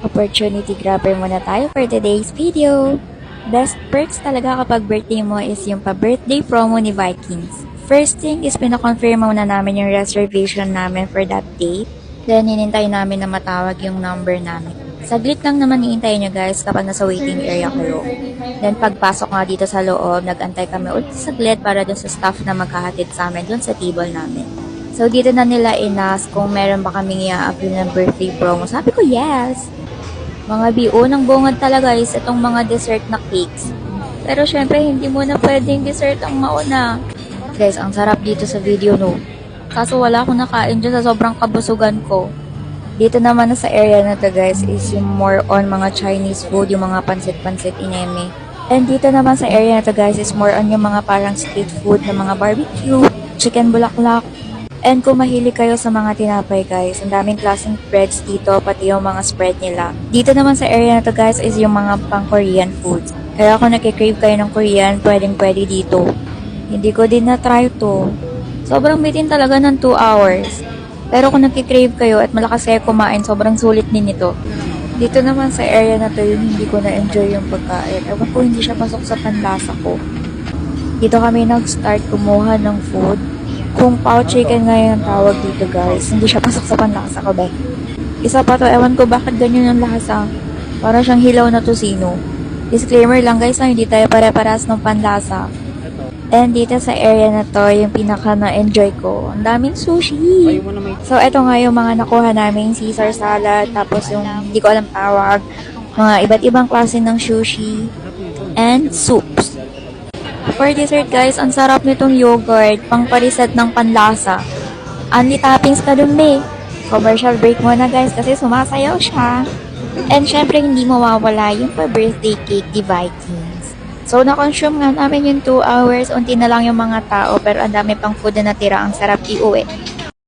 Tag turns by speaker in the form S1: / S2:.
S1: Opportunity grabber muna tayo for today's video. Best perks talaga kapag birthday mo is yung pa-birthday promo ni Vikings. First thing is pinakonfirm muna namin yung reservation namin for that day. Then hinintay namin na matawag yung number namin. Saglit lang naman hihintayin nyo guys kapag nasa waiting area kayo. Then pagpasok nga dito sa loob, nagantay kami ulit saglit para dun sa staff na magkahatid sa amin dun sa table namin. So dito na nila inas kung meron ba kami i-upload ng birthday promo. Sabi ko yes! Mga BO ng bungad talaga is itong mga dessert na cakes. Pero syempre hindi mo na pwedeng dessert ang mauna. Guys, ang sarap dito sa video no. Kaso wala akong nakain dyan sa sobrang kabusugan ko. Dito naman na sa area na to guys is yung more on mga Chinese food, yung mga pansit-pansit ineme. And dito naman sa area na to guys is more on yung mga parang street food na mga barbecue, chicken bulaklak. And kung mahilig kayo sa mga tinapay guys, ang daming klaseng breads dito, pati yung mga spread nila. Dito naman sa area na to guys is yung mga pang Korean foods. Kaya kung nakikrave kayo ng Korean, pwedeng pwede dito. Hindi ko din na-try to. Sobrang bitin talaga ng 2 hours. Pero kung nagkikrave kayo at malakas kayo kumain, sobrang sulit din ito. Dito naman sa area na to, yung hindi ko na-enjoy yung pagkain. Ewan ko, hindi siya pasok sa panlasa ko. Dito kami nag-start kumuha ng food. Kung pao chicken nga yung tawag dito guys, hindi siya pasok sa panlasa ko ba? Isa pa to, ewan ko bakit ganyan yung lasa. Para siyang hilaw na tosino. Disclaimer lang guys, na hindi tayo pare-paras ng panlasa. And dito sa area na to, yung pinaka na-enjoy ko, ang daming sushi. So, eto nga yung mga nakuha namin, Caesar salad, tapos yung hindi ko alam tawag, mga iba't ibang klase ng sushi, and soups. For dessert guys, ang sarap nitong yogurt, pang pariset ng panlasa. Only toppings ka dun, be. Commercial break muna guys, kasi sumasayaw siya. And syempre, hindi mawawala yung pa-birthday cake ni Vikings. So, na-consume nga namin yung 2 hours. Unti na lang yung mga tao, pero ang dami pang food na natira. Ang sarap iuwi.